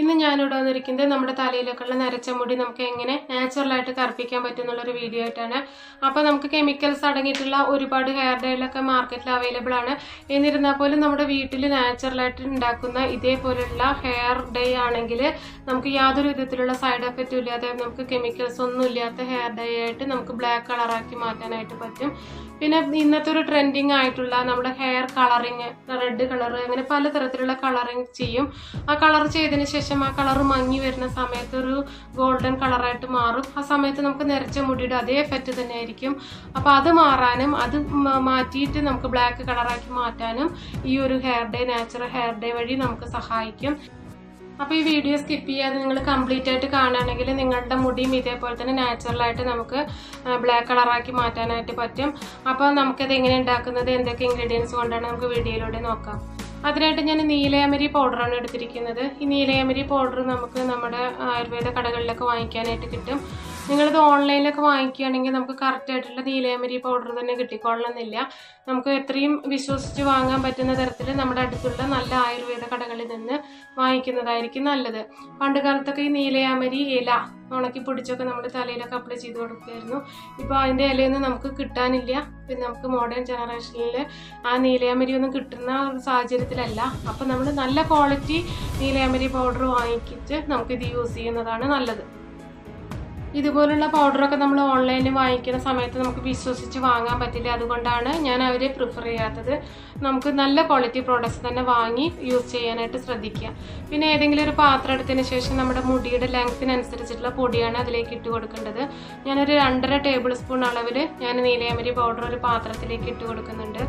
ഇന്ന് ഞാനിവിടെ വന്നിരിക്കുന്നത് നമ്മുടെ തലയിലേക്കുള്ള നരച്ച മുടി നമുക്ക് എങ്ങനെ നാച്ചുറലായിട്ട് കറുപ്പിക്കാൻ പറ്റും എന്നുള്ളൊരു വീഡിയോ ആയിട്ടാണ്. അപ്പോൾ നമുക്ക് കെമിക്കൽസ് അടങ്ങിയിട്ടുള്ള ഒരുപാട് ഹെയർ ഡൈലൊക്കെ മാർക്കറ്റിൽ അവൈലബിൾ ആണ്. എന്നിരുന്നാൽ പോലും നമ്മുടെ വീട്ടിൽ നാച്ചുറലായിട്ട് ഉണ്ടാക്കുന്ന ഇതേപോലുള്ള ഹെയർ ഡൈ ആണെങ്കിൽ നമുക്ക് യാതൊരു വിധത്തിലുള്ള സൈഡ് എഫക്റ്റും ഇല്ലാതെ നമുക്ക് കെമിക്കൽസ് ഒന്നും ഇല്ലാത്ത ഹെയർ ഡൈ ആയിട്ട് നമുക്ക് ബ്ലാക്ക് കളറാക്കി മാറ്റാനായിട്ട് പറ്റും. പിന്നെ ഇന്നത്തെ ഒരു ട്രെൻഡിങ് ആയിട്ടുള്ള നമ്മുടെ ഹെയർ കളറിങ് റെഡ് കളർ അങ്ങനെ പലതരത്തിലുള്ള കളറിങ് ചെയ്യും. ആ കളർ ചെയ്തതിന് ശേഷം ആ കളർ മങ്ങി വരുന്ന സമയത്ത് ഒരു ഗോൾഡൻ കളറായിട്ട് മാറും. ആ സമയത്ത് നമുക്ക് നിറച്ച മുടിയുടെ അതേ എഫക്റ്റ് തന്നെ ആയിരിക്കും അപ്പോൾ അത് മാറാനും അത് മാറ്റിയിട്ട് നമുക്ക് ബ്ലാക്ക് കളറാക്കി മാറ്റാനും ഈ ഒരു hair dye natural hair dye വഴി നമുക്ക് സഹായിക്കും. അപ്പോൾ ഈ വീഡിയോ സ്കിപ്പ് ചെയ്യാതെ നിങ്ങൾ കംപ്ലീറ്റ് ആയിട്ട് കാണുകയാണെങ്കിൽ നിങ്ങളുടെ മുടിയും ഇതേപോലെ തന്നെ നാച്ചുറലായിട്ട് നമുക്ക് ബ്ലാക്ക് കളറാക്കി മാറ്റാനായിട്ട് പറ്റും. അപ്പോൾ നമുക്കത് എങ്ങനെ ഉണ്ടാക്കുന്നത് എന്തൊക്കെ ഇൻഗ്രീഡിയൻസ് കൊണ്ടാണ് നമുക്ക് വീഡിയോയിലൂടെ നോക്കാം. അതിനായിട്ട് ഞാൻ നീലയമരി പൗഡറാണ് എടുത്തിരിക്കുന്നത്. ഈ നീലയമരി പൗഡർ നമുക്ക് നമ്മുടെ ആയുർവേദ കടകളിലൊക്കെ വാങ്ങിക്കാനായിട്ട് കിട്ടും. നിങ്ങളിത് ഓൺലൈനിലൊക്കെ വാങ്ങിക്കുകയാണെങ്കിൽ നമുക്ക് കറക്റ്റായിട്ടുള്ള നീലയമരി പൗഡർ തന്നെ കിട്ടിക്കൊള്ളണമെന്നില്ല. നമുക്ക് എത്രയും വിശ്വസിച്ച് വാങ്ങാൻ പറ്റുന്ന തരത്തിൽ നമ്മുടെ അടുത്തുള്ള നല്ല ആയുർവേദ കടകളിൽ നിന്ന് വാങ്ങിക്കുന്നതായിരിക്കും നല്ലത്. പണ്ട് കാലത്തൊക്കെ ഈ നീലയാമരി ഇല ഉണക്കി പൊടിച്ചൊക്കെ നമ്മുടെ തലയിലൊക്കെ അപ്ലൈ ചെയ്ത് കൊടുക്കുമായിരുന്നു. ഇപ്പോൾ അതിന്റെ ഇലയൊന്നും നമുക്ക് കിട്ടാനില്ല. പിന്നെ നമുക്ക് മോഡേൺ ജനറേഷനിൽ ആ നീലയാമരി ഒന്നും കിട്ടുന്ന ഒരു സാഹചര്യത്തിലല്ല. അപ്പോൾ നമ്മൾ നല്ല ക്വാളിറ്റി നീലയാമരി പൗഡർ വാങ്ങിച്ചിട്ട് നമുക്കിത് യൂസ് ചെയ്യുന്നതാണ് നല്ലത്. ഇതുപോലുള്ള പൗഡറൊക്കെ നമ്മൾ ഓൺലൈനിൽ വാങ്ങിക്കുന്ന സമയത്ത് നമുക്ക് വിശ്വസിച്ച് വാങ്ങാൻ പറ്റില്ല. അതുകൊണ്ടാണ് ഞാൻ അവരെ പ്രിഫർ ചെയ്യാത്തത്. നമുക്ക് നല്ല ക്വാളിറ്റി പ്രോഡക്റ്റ്സ് തന്നെ വാങ്ങി യൂസ് ചെയ്യാനായിട്ട് ശ്രദ്ധിക്കുക. പിന്നെ ഏതെങ്കിലും ഒരു പാത്രം എടുത്തതിന് ശേഷം നമ്മുടെ മുടിയുടെ ലെങ്ത്തിനനുസരിച്ചിട്ടുള്ള പൊടിയാണ് അതിലേക്ക് ഇട്ട് കൊടുക്കേണ്ടത്. ഞാനൊരു രണ്ടര ടേബിൾ സ്പൂൺ അളവിൽ ഞാൻ നീലയമരി പൗഡർ ഒരു പാത്രത്തിലേക്ക് ഇട്ട് കൊടുക്കുന്നുണ്ട്.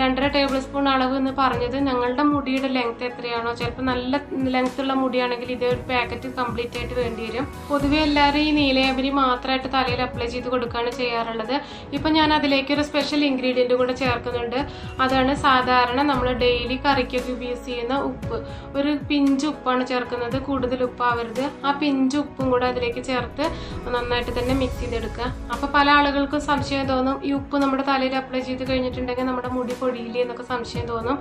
രണ്ടര ടേബിൾ സ്പൂൺ അളവ് എന്ന് പറഞ്ഞത് ഞങ്ങളുടെ മുടിയുടെ ലെങ്ത് എത്രയാണോ ചിലപ്പോൾ നല്ല ലെങ്ത്തുള്ള മുടിയാണെങ്കിൽ ഇതേ ഒരു പാക്കറ്റ് കംപ്ലീറ്റ് ആയിട്ട് വേണ്ടി വരും. പൊതുവെ എല്ലാവരും ഈ നീലയമരി മാത്രമായിട്ട് തലയിൽ അപ്ലൈ ചെയ്ത് കൊടുക്കുകയാണ് ചെയ്യാറുള്ളത്. ഇപ്പൊ ഞാൻ അതിലേക്ക് ഒരു സ്പെഷ്യൽ ഇൻഗ്രീഡിയന്റ് കൂടെ ചേർക്കുന്നുണ്ട്. അതാണ് സാധാരണ നമ്മൾ ഡെയിലി കറിക്കൊക്കെ യൂസ് ചെയ്യുന്ന ഉപ്പ്. ഒരു പിഞ്ച് ഉപ്പാണ് ചേർക്കുന്നത്. കൂടുതൽ ഉപ്പാവരുത്. ആ പിഞ്ച് ഉപ്പും കൂടെ അതിലേക്ക് ചേർത്ത് നന്നായിട്ട് തന്നെ മിക്സ് ചെയ്തെടുക്കുക. അപ്പോൾ പല ആളുകൾക്കും സംശയം തോന്നും ഈ ഉപ്പ് നമ്മുടെ തലയിൽ അപ്ലൈ ചെയ്ത് കഴിഞ്ഞിട്ടുണ്ടെങ്കിൽ നമ്മുടെ മുടി പൊടിയില്ല എന്നൊക്കെ സംശയം തോന്നും.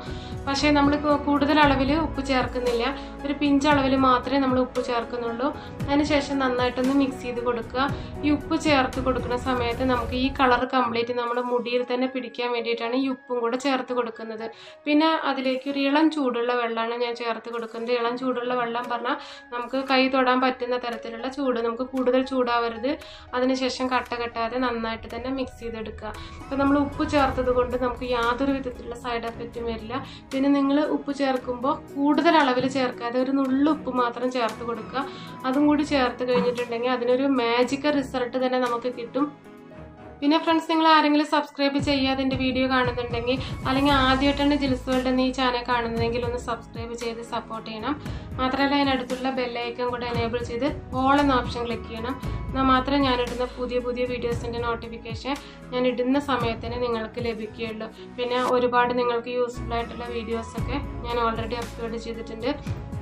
പക്ഷേ നമ്മൾ കൂടുതൽ അളവിൽ ഉപ്പ് ചേർക്കുന്നില്ല. ഒരു പിഞ്ച് അളവിൽ മാത്രമേ നമ്മൾ ഉപ്പ് ചേർക്കുന്നുള്ളൂ. അതിനുശേഷം നന്നായിട്ടൊന്ന് മിക്സ് ചെയ്ത് കൊടുക്കുക. ഈ ഉപ്പ് ചേർത്ത് കൊടുക്കുന്ന സമയത്ത് നമുക്ക് ഈ കളർ കംപ്ലീറ്റ് നമ്മുടെ മുടിയിൽ തന്നെ പിടിക്കാൻ വേണ്ടിയിട്ടാണ് ഈ ഉപ്പും കൂടെ ചേർത്ത് കൊടുക്കുന്നത്. പിന്നെ അതിലേക്ക് ഒരു ഇളം ചൂടുള്ള വെള്ളമാണ് ഞാൻ ചേർത്ത് കൊടുക്കുന്നത്. ഇളം ചൂടുള്ള വെള്ളം പറഞ്ഞാൽ നമുക്ക് കൈ തൊടാൻ പറ്റുന്ന തരത്തിലുള്ള ചൂട്. നമുക്ക് കൂടുതൽ ചൂടാവരുത്. അതിനുശേഷം കട്ട കെട്ടാതെ നന്നായിട്ട് തന്നെ മിക്സ് ചെയ്തെടുക്കുക. അപ്പോൾ നമ്മൾ ഉപ്പ് ചേർത്തത് കൊണ്ട് നമുക്ക് യാതൊരു വിധത്തിലുള്ള സൈഡ് എഫക്റ്റും വരില്ല. പിന്നെ നിങ്ങൾ ഉപ്പ് ചേർക്കുമ്പോൾ കൂടുതൽ അളവിൽ ചേർക്കാതെ ഒരു നുള്ളുപ്പ് മാത്രം ചേർത്ത് കൊടുക്കുക. അതും കൂടി ചേർത്ത് കഴിഞ്ഞിട്ടുണ്ടെങ്കിൽ അതിനൊരു മാജിക്കൽ റിസൾട്ട് തന്നെ നമുക്ക് കിട്ടും. പിന്നെ ഫ്രണ്ട്സ് നിങ്ങൾ ആരെങ്കിലും സബ്സ്ക്രൈബ് ചെയ്യാതെ എന്റെ വീഡിയോ കാണുന്നുണ്ടെങ്കിൽ അല്ലെങ്കിൽ ആദ്യമായിട്ടാണ് ജിൽസ് വേൾഡ് ഈ ചാനൽ കാണുന്നതെങ്കിൽ ഒന്ന് സബ്സ്ക്രൈബ് ചെയ്ത് സപ്പോർട്ട് ചെയ്യണം. മാത്രമല്ല അതിനടുത്തുള്ള ബെല്ലൈക്കൺ കൂടെ എനേബിൾ ചെയ്ത് ഓൾ എന്ന ഓപ്ഷൻ ക്ലിക്ക് ചെയ്യണം. എന്നാൽ മാത്രമേ ഞാനിടുന്ന പുതിയ പുതിയ വീഡിയോസിന്റെ നോട്ടിഫിക്കേഷൻ ഞാൻ ഇടുന്ന സമയത്തിന് നിങ്ങൾക്ക് ലഭിക്കുകയുള്ളൂ. പിന്നെ ഒരുപാട് നിങ്ങൾക്ക് യൂസ്ഫുൾ ആയിട്ടുള്ള വീഡിയോസൊക്കെ ഞാൻ ഓൾറെഡി അപ്ലോഡ് ചെയ്തിട്ടുണ്ട്.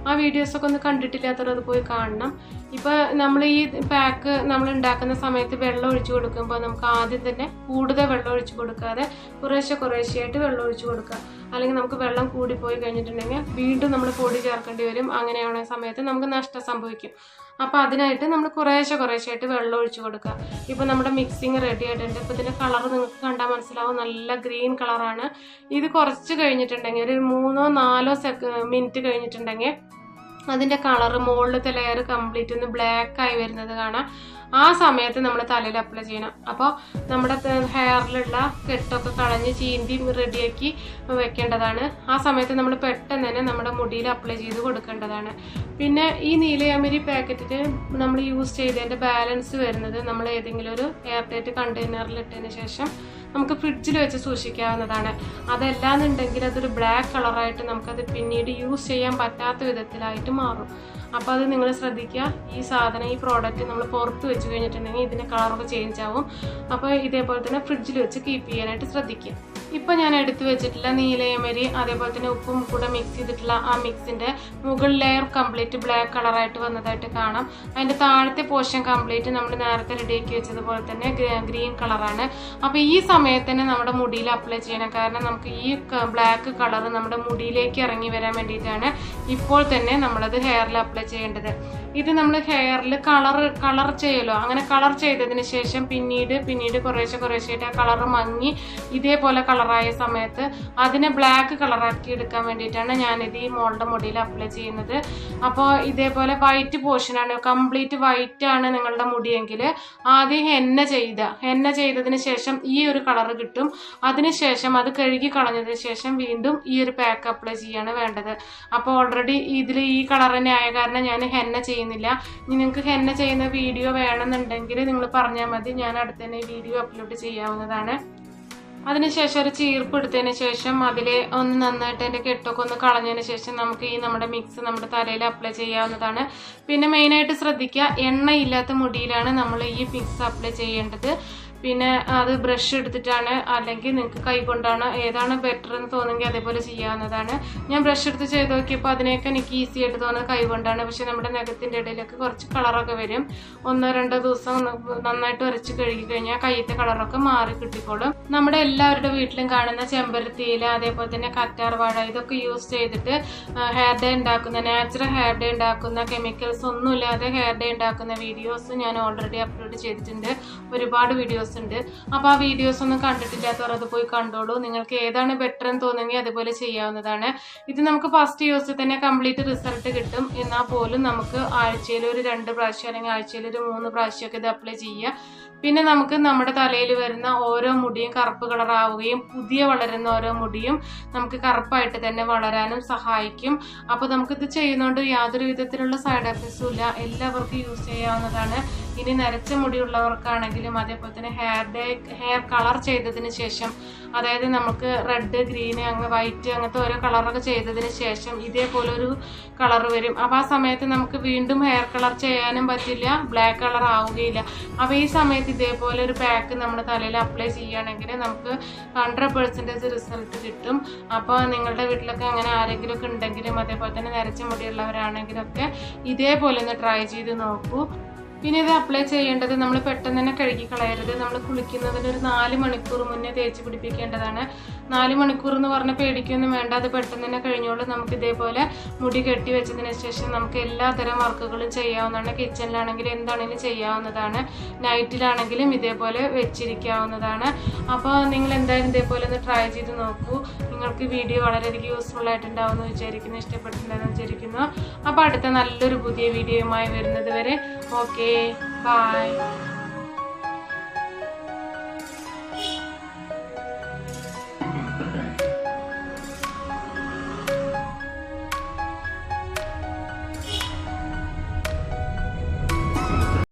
ആ വീഡിയോസൊക്കെ ഒന്ന് കണ്ടിട്ടില്ലാത്തവർ അത് പോയി കാണണം. ഇപ്പോൾ നമ്മൾ ഈ പാക്ക് നമ്മൾ ഉണ്ടാക്കുന്ന സമയത്ത് വെള്ളം ഒഴിച്ചു കൊടുക്കുമ്പോൾ നമുക്ക് ആദ്യം തന്നെ കൂടുതൽ വെള്ളം ഒഴിച്ചു കൊടുക്കാതെ കുറേശ്ശെ കുറേശ്ശെയായിട്ട് വെള്ളം ഒഴിച്ചു കൊടുക്കുക. അല്ലെങ്കിൽ നമുക്ക് വെള്ളം കൂടിപ്പോയി കഴിഞ്ഞിട്ടുണ്ടെങ്കിൽ വീണ്ടും നമ്മൾ പൊടി ചേർക്കേണ്ടി വരും. അങ്ങനെയുള്ള സമയത്ത് നമുക്ക് നഷ്ടം സംഭവിക്കും. അപ്പോൾ അതിനായിട്ട് നമ്മൾ കുറേശ്ശെ കുറേശ്ശെയായിട്ട് വെള്ളം ഒഴിച്ചു കൊടുക്കുക. ഇപ്പോൾ നമ്മുടെ മിക്സിങ് റെഡി ആയിട്ടുണ്ട്. ഇപ്പോൾ ഇതിന്റെ കളർ നിങ്ങൾക്ക് കണ്ടാൽ മനസ്സിലാവും. നല്ല ഗ്രീൻ കളറാണ് ഇത് കുറച്ച് കഴിഞ്ഞിട്ടുണ്ടെങ്കിൽ ഒരു മൂന്നോ നാലോ സെക്ക മിനിറ്റ് കഴിഞ്ഞിട്ടുണ്ടെങ്കിൽ അതിന്റെ കളർ മുകളിലത്തെ ലെയർ കംപ്ലീറ്റ് ഒന്ന് ബ്ലാക്ക് ആയി വരുന്നത് കാണാം. ആ സമയത്ത് നമ്മൾ തലയിൽ അപ്ലൈ ചെയ്യണം. അപ്പോൾ നമ്മുടെ ഹെയറിലുള്ള കെട്ടൊക്കെ കളഞ്ഞ് ചീന്തി റെഡിയാക്കി വെക്കേണ്ടതാണ്. ആ സമയത്ത് നമ്മൾ പെട്ടെന്ന് തന്നെ നമ്മുടെ മുടിയിൽ അപ്ലൈ ചെയ്ത് കൊടുക്കേണ്ടതാണ്. പിന്നെ ഈ നീലയാമരി പാക്കറ്റിൽ നമ്മൾ യൂസ് ചെയ്തതിന്റെ ബാലൻസ് വരുന്നത് നമ്മൾ ഏതെങ്കിലും ഒരു എയർ ടൈറ്റ് കണ്ടെയ്നറിൽ ഇട്ടതിന് ശേഷം നമുക്ക് ഫ്രിഡ്ജിൽ വെച്ച് സൂക്ഷിക്കാവുന്നതാണ്. അതല്ലാന്നുണ്ടെങ്കിൽ അതൊരു ബ്ലാക്ക് കളറായിട്ട് നമുക്കത് പിന്നീട് യൂസ് ചെയ്യാൻ പറ്റാത്ത വിധത്തിലായിട്ട് മാറും. അപ്പോൾ അത് നിങ്ങൾ ശ്രദ്ധിക്കുക. ഈ സാധനം ഈ പ്രോഡക്റ്റ് നമ്മൾ പുറത്ത് വെച്ച് കഴിഞ്ഞിട്ടുണ്ടെങ്കിൽ ഇതിന്റെ കളറൊക്കെ ചേഞ്ച് ആവും. അപ്പോൾ ഇതേപോലെ തന്നെ ഫ്രിഡ്ജിൽ വെച്ച് കീപ്പ് ചെയ്യാനായിട്ട് ശ്രദ്ധിക്കുക. ഇപ്പം ഞാൻ എടുത്തു വെച്ചിട്ടുള്ള നീലയമരി അതേപോലെ തന്നെ ഉപ്പും കൂടെ മിക്സ് ചെയ്തിട്ടുള്ള ആ മിക്സിന്റെ മുകൾ ലെയർ കംപ്ലീറ്റ് ബ്ലാക്ക് കളറായിട്ട് വന്നതായിട്ട് കാണാം. അതിന്റെ താഴത്തെ പോർഷൻ കംപ്ലീറ്റ് നമ്മൾ നേരത്തെ റെഡിയാക്കി വെച്ചതുപോലെ തന്നെ ഗ്രീൻ കളറാണ് അപ്പോൾ ഈ സമയത്ത് തന്നെ നമ്മുടെ മുടിയിൽ അപ്ലൈ ചെയ്യണം. കാരണം നമുക്ക് ഈ ബ്ലാക്ക് കളർ നമ്മുടെ മുടിയിലേക്ക് ഇറങ്ങി വരാൻ വേണ്ടിയിട്ടാണ് ഇപ്പോൾ തന്നെ നമ്മളത് ഹെയറിൽ അപ്ലൈ ചെയ്യേണ്ടത്. ഇത് നമ്മൾ ഹെയറിൽ കളർ കളർ ചെയ്യലോ? അങ്ങനെ കളർ ചെയ്തതിന് ശേഷം പിന്നീട് പിന്നീട് കുറേശ്ശെ കുറേശ്ശെയായിട്ട് ആ കളർ മങ്ങി ഇതേപോലെ കളറായ സമയത്ത് അതിനെ ബ്ലാക്ക് കളറാക്കി എടുക്കാൻ വേണ്ടിയിട്ടാണ് ഞാനിത് ഈ മോളുടെ മുടിയിൽ അപ്ലൈ ചെയ്യുന്നത്. അപ്പോൾ ഇതേപോലെ വൈറ്റ് പോർഷനാണ് കംപ്ലീറ്റ് വൈറ്റ് ആണ് നിങ്ങളുടെ മുടിയെങ്കിൽ ആദ്യം ഹെന്ന ചെയ്ത ഹെന്ന ചെയ്തതിന് ശേഷം ഈ ഒരു കളർ കിട്ടും. അതിനുശേഷം അത് കഴുകി കളഞ്ഞതിന് ശേഷം വീണ്ടും ഈ ഒരു പാക്ക് അപ്ലൈ ചെയ്യാണ് വേണ്ടത്. അപ്പോൾ ഓൾറെഡി ഇതിൽ ഈ കളർ തന്നെ ആയ കാരണം ഞാൻ ഹെന്ന ചെയ്യുന്നില്ല. ഇനി നിങ്ങൾക്ക് ഹെന്ന ചെയ്യുന്ന വീഡിയോ വേണമെന്നുണ്ടെങ്കിൽ നിങ്ങൾ പറഞ്ഞാൽ മതി. ഞാൻ അടുത്ത് തന്നെ വീഡിയോ അപ്ലോഡ് ചെയ്യാവുന്നതാണ്. അതിനുശേഷം ഒരു ചീർപ്പ് എടുത്തതിന് ശേഷം അതിൽ ഒന്ന് നന്നായിട്ട് അതിന്റെ കെട്ടൊക്കെ ഒന്ന് കളഞ്ഞതിന് ശേഷം നമുക്ക് ഈ നമ്മുടെ മിക്സ് നമ്മുടെ തലയിൽ അപ്ലൈ ചെയ്യാവുന്നതാണ്. പിന്നെ മെയിനായിട്ട് ശ്രദ്ധിക്കുക എണ്ണയില്ലാത്ത മുടിയിലാണ് നമ്മൾ ഈ മിക്സ് അപ്ലൈ ചെയ്യേണ്ടത്. പിന്നെ അത് ബ്രഷ് എടുത്തിട്ടാണ് അല്ലെങ്കിൽ നിങ്ങൾക്ക് കൈ കൊണ്ടാണ് ഏതാണ് ബെറ്റർ എന്ന് തോന്നുമെങ്കിൽ അതേപോലെ ചെയ്യാവുന്നതാണ്. ഞാൻ ബ്രഷ് എടുത്ത് ചെയ്ത് നോക്കിയപ്പോൾ അതിനെയൊക്കെ എനിക്ക് ഈസി ആയിട്ട് തോന്നുന്നത് കൈ കൊണ്ടാണ്. പക്ഷെ നമ്മുടെ നഖത്തിന്റെ ഇടയിലൊക്കെ കുറച്ച് കളറൊക്കെ വരും. ഒന്നോ രണ്ടോ ദിവസം നന്നായിട്ട് വരച്ച് കഴുകി കഴിഞ്ഞാൽ കയ്യത്തെ കളറൊക്കെ മാറി കിട്ടിക്കോളും. നമ്മുടെ എല്ലാവരുടെ വീട്ടിലും കാണുന്ന ചെമ്പരത്തിയില അതേപോലെ തന്നെ കറ്റാർ വാഴ ഇതൊക്കെ യൂസ് ചെയ്തിട്ട് ഹെയർ ഡേ ഉണ്ടാക്കുന്ന നാച്ചുറൽ ഹെയർ ഡേ ഉണ്ടാക്കുന്ന കെമിക്കൽസ് ഒന്നുമില്ലാതെ ഹെയർ ഡേ ഉണ്ടാക്കുന്ന വീഡിയോസ് ഞാൻ ഓൾറെഡി അപ്ലോഡ് ചെയ്തിട്ടുണ്ട്. ഒരുപാട് വീഡിയോസ് ഉണ്ട്. അപ്പോൾ ആ വീഡിയോസ് ഒന്നും കണ്ടിട്ടില്ലാത്തവർ അത് പോയി കണ്ടോളൂ. നിങ്ങൾക്ക് ഏതാണ് ബെറ്റർ എന്ന് തോന്നുമെങ്കിൽ അതുപോലെ ചെയ്യാവുന്നതാണ്. ഇത് നമുക്ക് ഫസ്റ്റ് യൂസിൽ തന്നെ കംപ്ലീറ്റ് റിസൾട്ട് കിട്ടും. എന്നാൽ പോലും നമുക്ക് ആഴ്ചയിൽ ഒരു രണ്ട് പ്രാവശ്യം അല്ലെങ്കിൽ ആഴ്ചയിൽ ഒരു മൂന്ന് പ്രാവശ്യമൊക്കെ ഇത് അപ്ലൈ ചെയ്യുക. പിന്നെ നമുക്ക് നമ്മുടെ തലയിൽ വരുന്ന ഓരോ മുടിയും കറുപ്പ് കളറാവുകയും പുതിയ വളരുന്ന ഓരോ മുടിയും നമുക്ക് കറുപ്പായിട്ട് തന്നെ വളരാനും സഹായിക്കും. അപ്പോൾ നമുക്കിത് ചെയ്യുന്നതുകൊണ്ട് യാതൊരു വിധത്തിലുള്ള സൈഡ് എഫക്ട്സും ഇല്ല. എല്ലാവർക്കും യൂസ് ചെയ്യാവുന്നതാണ്. ഇനി നരച്ച മുടിയുള്ളവർക്കാണെങ്കിലും അതേപോലെ തന്നെ ഹെയർ ഡേ ഹെയർ കളർ ചെയ്തതിന് ശേഷം അതായത് നമുക്ക് റെഡ് ഗ്രീന് അങ്ങ് വൈറ്റ് അങ്ങനത്തെ ഓരോ കളറൊക്കെ ചെയ്തതിന് ശേഷം ഇതേപോലെ ഒരു കളർ വരും. അപ്പോൾ ആ സമയത്ത് നമുക്ക് വീണ്ടും ഹെയർ കളർ ചെയ്യാനും പറ്റില്ല ബ്ലാക്ക് കളർ ആവുകയില്ല. അപ്പോൾ ഈ സമയത്ത് ഇതേപോലെ ഒരു പാക്ക് നമ്മുടെ തലയിൽ അപ്ലൈ ചെയ്യുകയാണെങ്കിൽ നമുക്ക് ഹൺഡ്രഡ് പെർസെന്റേജ് റിസൾട്ട് കിട്ടും. അപ്പോൾ നിങ്ങളുടെ വീട്ടിലൊക്കെ അങ്ങനെ ആരെങ്കിലുമൊക്കെ ഉണ്ടെങ്കിലും അതേപോലെ തന്നെ നരച്ച മുടിയുള്ളവരാണെങ്കിലൊക്കെ ഇതേപോലെ ഒന്ന് ട്രൈ ചെയ്ത് നോക്കൂ. പിന്നെ ഇത് അപ്ലൈ ചെയ്യേണ്ടത് നമ്മൾ പെട്ടെന്ന് തന്നെ കഴുകി കളയരുത് നമ്മൾ കുളിക്കുന്നതിന് ഒരു നാല് മണിക്കൂർ മുന്നേ തേച്ച് പിടിപ്പിക്കേണ്ടതാണ്. നാല് മണിക്കൂർ എന്ന് പറഞ്ഞ പേടിക്കൊന്നും വേണ്ട. അത് പെട്ടെന്ന് തന്നെ കഴിഞ്ഞോളൂ. നമുക്ക് ഇതേപോലെ മുടി കെട്ടി വെച്ചതിന് ശേഷം നമുക്ക് എല്ലാത്തരം വർക്കുകളും ചെയ്യാവുന്നതാണ്. കിച്ചണിലാണെങ്കിലും എന്താണെങ്കിലും ചെയ്യാവുന്നതാണ്. നൈറ്റിലാണെങ്കിലും ഇതേപോലെ വെച്ചിരിക്കാവുന്നതാണ്. അപ്പോൾ നിങ്ങൾ എന്തായാലും ഇതേപോലെ ഒന്ന് ട്രൈ ചെയ്ത് നോക്കൂ. നിങ്ങൾക്ക് വീഡിയോ വളരെയധികം യൂസ്ഫുൾ ആയിട്ടുണ്ടാവുമെന്ന് വിചാരിക്കുന്നു ഇഷ്ടപ്പെട്ടിട്ടുണ്ടെന്ന് വിചാരിക്കുന്നു. അപ്പോൾ അടുത്ത നല്ലൊരു പുതിയ വീഡിയോയുമായി വരുന്നത് വരെ Okay, bye.